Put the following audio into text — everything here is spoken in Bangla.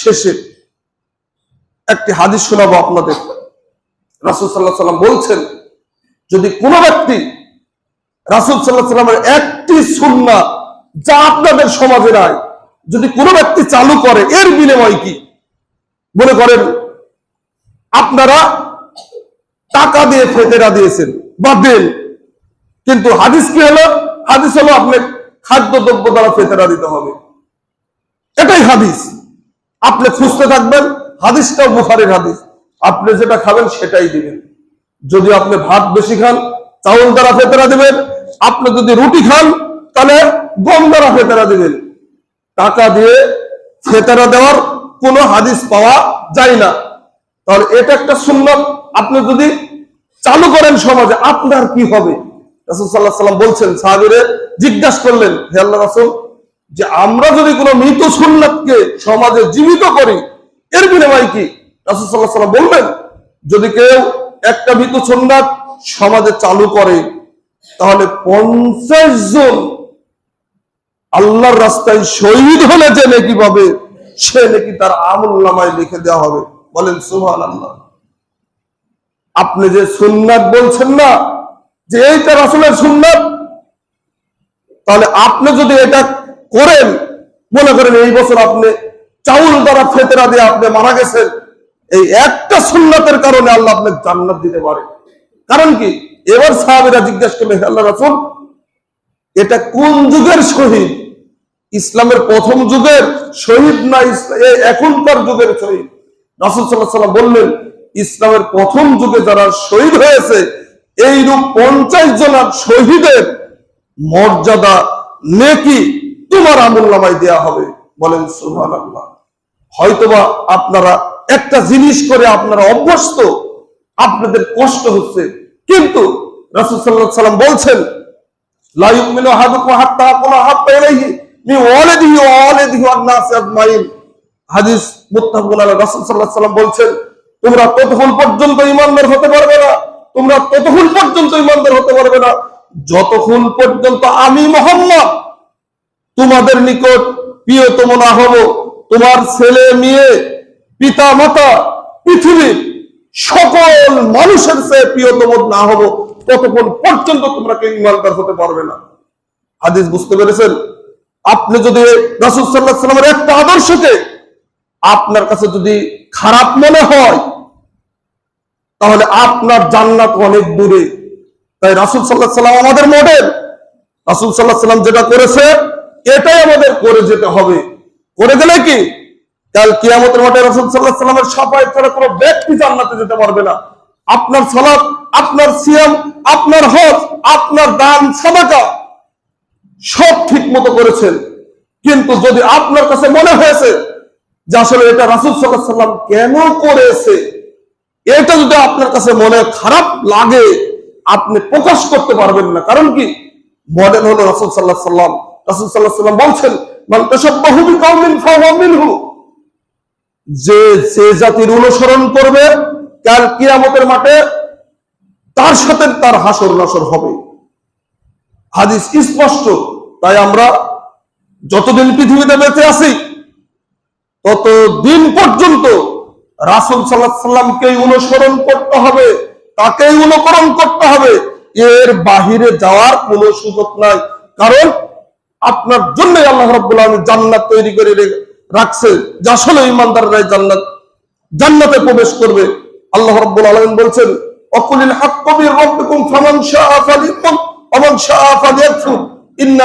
শেষে একটি হাদিস শোনাবো আপনাদের। রাসুল সাল্লাহ সাল্লাম বলছেন, যদি কোনো ব্যক্তি রাসুল সাল্লাহ সাল্লামের একটি সুন্না যা আপনাদের সমাজে নাই, যদি কোনো ব্যক্তি চালু করে, এর বিনিময় কি? মনে করেন, আপনারা টাকা দিয়ে ফেতেরা দিয়েছেন বা দেন, কিন্তু হাদিস কি হলো? হাদিস হলো আপনি খাদ্যদ্রব্য দ্বারা ফেতেরা দিতে হবে। এটাই হাদিস। আপনি খুঁজতে থাকবেন, হাদিসটাও বুখারের হাদিস। আপনি যেটা খাবেন সেটাই দিবেন। যদি আপনি ভাত বেশি খান, চাউল দ্বারা ফেতেরা দিবেন। আপনি যদি রুটি খান, তাহলে গম দ্বারা ফেতেরা দিবেন। টাকা দিয়ে ফেতেরা দেওয়ার কোনো হাদিস পাওয়া যায় না। তাহলে এটা একটা সুন্নত। আপনি যদি চালু করেন সমাজে, আপনার কি হবে? রাসুল সাল্লাহ সাল্লাম বলছেন, সাহাবিরে জিজ্ঞাসা করলেন, হে আল্লাহ রাসুল যে আমরা যদি কোনো মৃত সুন্নাতকে সমাজে জীবিত করি, এর বিনিময় কি রাসুল সাল্লাহ সাল্লাম বলবেন, যদি কেউ একটা মৃত সুন্নাত সমাজে চালু করে, তাহলে পঞ্চাশ জন আল্লাহর রাস্তায় শহীদ হলে যে নাকি পাবে, সে নাকি তার আমল নামায় লিখে দেওয়া হবে। বলেন সুহান আল্লাহ আপনি যে সুন্নাত বলছেন না, যে এইটা রাসুলের সুন্নাত, তাহলে আপনি যদি এটা করেন। মনে করেন এই বছর আপনি চাউল দ্বারা ফেতেরা দিয়ে আপনি মারা গেছেন। এই একটা সুন্নাতের কারণে আল্লাহ আপনাকে জান্নাত দিতে পারে। কারণ কি? এবার সাহাবিরা জিজ্ঞাসা করলে আল্লাহ রাসুল, এটা কোন যুগের শহীদ? ইসলামের প্রথম যুগের শহীদ না এখনকার যুগের শহীদ? রাসুল সাল্লাহ সাল্লাম বললেন, ইসলামের প্রথম যুগে যারা শহীদ হয়েছে, এইরূপ পঞ্চাশ জনার শহীদের মর্যাদা নেকি তোমার আমুল্লামায় দেয়া হবে। বলেন সুহান আল্লাহ হয়তোবা আপনারা একটা জিনিস করে আপনারা অভ্যস্ত, আপনাদের কষ্ট হচ্ছে। কিন্তু রাসুল বলছেন হতে পারবে না। তোমরা ততক্ষণ পর্যন্ত হতে পারবে না। যতক্ষণ পর্যন্ত আমি মোহাম্মদ তোমাদের নিকট প্রিয়তম না হব। তোমার ছেলে, মেয়ে পিতা মাতা পৃথিবীর সকল মানুষের চেয়ে প্রিয়তম না হব। ততক্ষণ পর্যন্ত তোমরা কেউ ইমানদার হতে পারবে না। হাদিস বুঝতে পেরেছেন? আপনি যদি রাসুল একটা আদর্শকে আপনার কাছে যদি খারাপ মনে হয়, তাহলে আপনার জান্নাত অনেক দূরে। তাই রাসুল সাল্লাহ সাল্লাম আমাদের মডেল। রাসুল সাল্লাহ সাল্লাম যেটা করেছে এটাই আমাদের করে যেতে হবে। করে গেলে কি? কাল কিয়ামতের মাঠে রাসুল সাল্লাহ সাল্লামের সাফাই ছাড়া কোনো ব্যক্তি জান্নাতে যেতে পারবে না। আপনার সালাত, আপনার সিয়াম, আপনার হজ, আপনার দান, সাদাকা সব ঠিক মতো করেছেন। কিন্তু যদি আপনার কাছে মনে হয়েছে যে আসলে এটা রাসুল সাল্লাহ সাল্লাম কেন করেছে, এটা যদি আপনার কাছে মনে খারাপ লাগে, আপনি প্রকাশ করতে পারবেন না। কারণ কি? মডেল হলো রাসুল সাল্লাহ সাল্লাম রাসুল বলছেন যে যে জাতির অনুসরণ করবে মাঠে তার সাথে তার হাসর হবে। হাদিস স্পষ্ট, তাই আমরা যতদিন পৃথিবীতে বেঁচে আছি, ততদিন পর্যন্ত রাসুল সাল্লাহ অনুসরণ করতে হবে, তাকেই অনুকরণ করতে হবে। এর বাহিরে যাওয়ার কোনো সুযোগ নাই। কারণ আপনার জন্য আল্লাহ রব্বুল আলমী জান্নাত তৈরি করে রাখছে, যে আসলে ইমানদাররাই জান্নাত জান্নাতে প্রবেশ করবে। আল্লাহ রব্বুল আলমিন বলছেন, অকুলিল হাক্কবির রাব্বিকুম ফামান শাআ ফালিউমিন ওয়া মান শাআ ফালিয়াকফুর, ইন্না